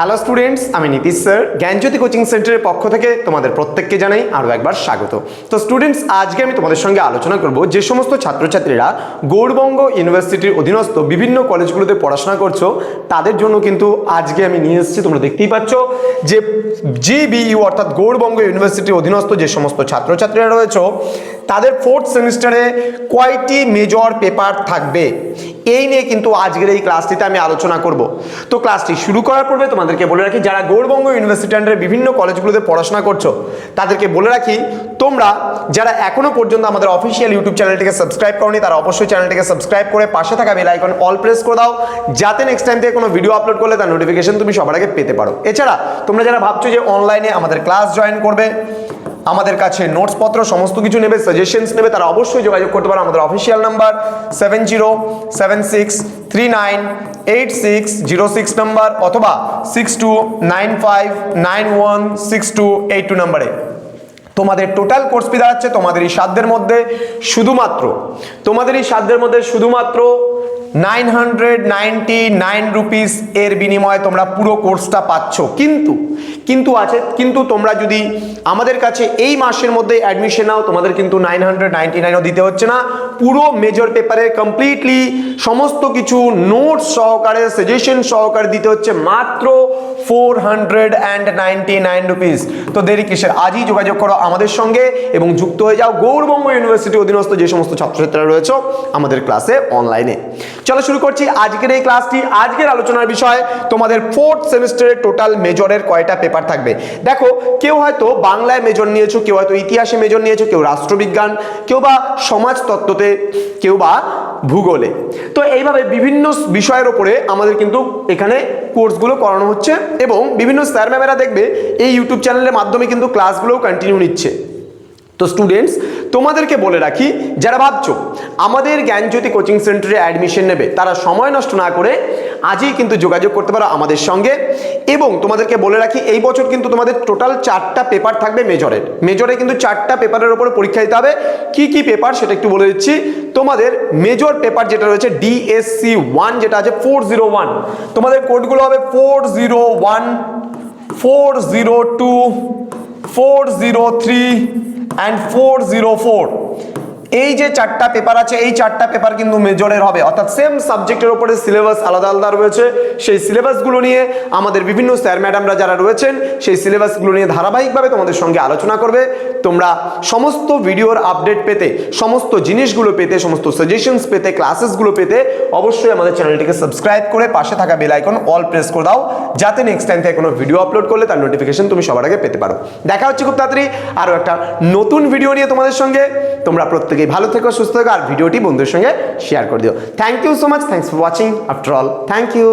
Hello students আমি Nitish, sir. জ্ঞানজ্যোতি coaching সেন্টারের পক্ষ থেকে তোমাদের প্রত্যেককে জানাই আরও একবার স্বাগত। তো স্টুডেন্টস আজকে আমি তোমাদের সঙ্গে আলোচনা করব যে সমস্ত ছাত্রছাত্রীরা গৌড়বঙ্গ ইউনিভার্সিটির অধীনস্থ বিভিন্ন কলেজগুলোতে পড়াশোনা করছ, তাদের জন্য কিন্তু আজকে আমি নিয়ে এসেছি, তোমরা দেখতেই পাচ্ছ যে জিবিইউ অর্থাৎ গৌড়বঙ্গ ইউনিভার্সিটির অধীনস্থ যে সমস্ত ছাত্রছাত্রীরা রয়েছে তাদের ফোর্থ সেমিস্টারে কয়টি মেজর পেপার থাকবে? এই নিয়ে কিন্তু আজকের এই ক্লাসটিতে আমি আলোচনা করব। তো ক্লাসটি শুরু করার পূর্বে তোমাদেরকে বলে রাখি, যারা গৌড়বঙ্গ ইউনিভার্সিটি আন্ডারে বিভিন্ন কলেজগুলোতে পড়াশোনা করছ, তাদেরকে বলে রাখি, তোমরা যারা এখনও পর্যন্ত আমাদের অফিসিয়াল ইউটিউব চ্যানেলটিকে সাবস্ক্রাইব করনি, তারা অবশ্যই চ্যানেলটিকে সাবস্ক্রাইব করে পাশে থাকা বেল আইকন অল প্রেস করে দাও, যাতে নেক্সট টাইম থেকে কোনো ভিডিও আপলোড করলে তার নোটিফিকেশন তুমি সবার আগে পেতে পারো। এছাড়া তোমরা যারা ভাবছ যে অনলাইনে আমাদের ক্লাস জয়েন করবে আমাদের কাছে নোটসপত্র সমস্ত কিছু নেবে সাজেশনস নেবে, তারা অবশ্যই যোগাযোগ করতে পারো। আমাদের official number seven zero seven six three nine eight six zero six number অথবা six two nine five nine one six two eight two নাম্বারে তোমাদের টোটাল কোর্স ফি দাঁড়াচ্ছে তোমাদের এই সাধ্যের মধ্যে শুধুমাত্র, তোমাদের এই সাধ্যের মধ্যে শুধুমাত্র nine hundred ninety nine rupees এর বিনিময়ে তোমরা পুরো কোর্সটা পাচ্ছ। কিন্তু কিন্তু আছে, কিন্তু তোমরা যদি আমাদের কাছে এই মাসের মধ্যে অ্যাডমিশন নাও, তোমাদের কিন্তু নাইন হান্ড্রেড নাইনটি নাইনও দিতে হচ্ছে না। পুরো মেজর পেপারে কমপ্লিটলি সমস্ত কিছু নোটস সহকারে সাজেশন সহকারে দিতে হচ্ছে মাত্র four hundred and ninety nine rupees তো দেরি কিসের? আজই যোগাযোগ করো আমাদের সঙ্গে এবং যুক্ত হয়ে যাও গৌরবঙ্গ ইউনিভার্সিটি অধীনস্থ যে সমস্ত ছাত্রছাত্রীরা রয়েছে আমাদের ক্লাসে অনলাইনে চলো শুরু করছি আজকের এই ক্লাসটি আজকের আলোচনার বিষয় তোমাদের ফোর্থ সেমিস্টারের টোটাল মেজরের কয়টা পেপার থাকবে? দেখো, কেউ হয়তো বাংলায় মেজর নিয়েছো, কেউ হয়তো ইতিহাসে মেজর নিয়েছো, কেউ রাষ্ট্রবিজ্ঞান, কেউ বা সমাজতত্ত্বতে, কেউ বা ভূগোলে। তো এইভাবে বিভিন্ন বিষয়ের ওপরে আমাদের কিন্তু এখানে কোর্সগুলো করানো হচ্ছে এবং বিভিন্ন স্যার ম্যামেরা দেখবে এই ইউটিউব চ্যানেলের মাধ্যমে কিন্তু ক্লাসগুলোও কন্টিনিউ নিচ্ছে। তো স্টুডেন্টস তোমাদেরকে বলে রাখি, যারা ভাবছ আমাদের জ্ঞানজ্যোতি কোচিং সেন্টারে অ্যাডমিশন নেবে। তারা সময় নষ্ট না করে আজই কিন্তু যোগাযোগ করতে পারো আমাদের সঙ্গে। এবং তোমাদেরকে বলে রাখি, এই বছর কিন্তু তোমাদের টোটাল চারটা পেপার থাকবে মেজরের মেজরে কিন্তু চারটা পেপারের উপরে পরীক্ষা দিতে হবে। কি কি পেপার সেটা একটু বলে দিচ্ছি। তোমাদের মেজর পেপার যেটা রয়েছে ডিএসসি ওয়ান যেটা আছে ফোর জিরো ওয়ান তোমাদের কোডগুলো হবে four zero one four zero two four zero three and four zero four এই যে চারটা পেপার আছে, এই চারটা পেপার কিন্তু মেজরের হবে। অর্থাৎ সেম সাবজেক্টের উপরে সিলেবাস আলাদা আলাদা রয়েছে। সেই সিলেবাসগুলো নিয়ে আমাদের বিভিন্ন স্যার ম্যাডামরা যারা রয়েছেন, সেই সিলেবাসগুলো নিয়ে ধারাবাহিকভাবে তোমাদের সঙ্গে আলোচনা করবে। তোমরা সমস্ত ভিডিওর আপডেট পেতে, সমস্ত জিনিসগুলো পেতে, সমস্ত সাজেশনস পেতে ক্লাসেসগুলো পেতে অবশ্যই আমাদের চ্যানেলটিকে সাবস্ক্রাইব করে পাশে থাকা বেল আইকন অল প্রেস করে দাও। যাতে নেক্সট টাইম থেকে কোনো ভিডিও আপলোড করলে তার নোটিফিকেশন তুমি সবার আগে পেতে পারো। দেখা হচ্ছে খুব তাড়াতাড়ি আরও একটা নতুন ভিডিও নিয়ে তোমাদের সঙ্গে। তোমরা প্রত্যেকেই ভালো থেকো, সুস্থ থেকো, আর ভিডিওটি বন্ধুদের সঙ্গে শেয়ার করে দিও। Thank you so much thanks for watching after all thank you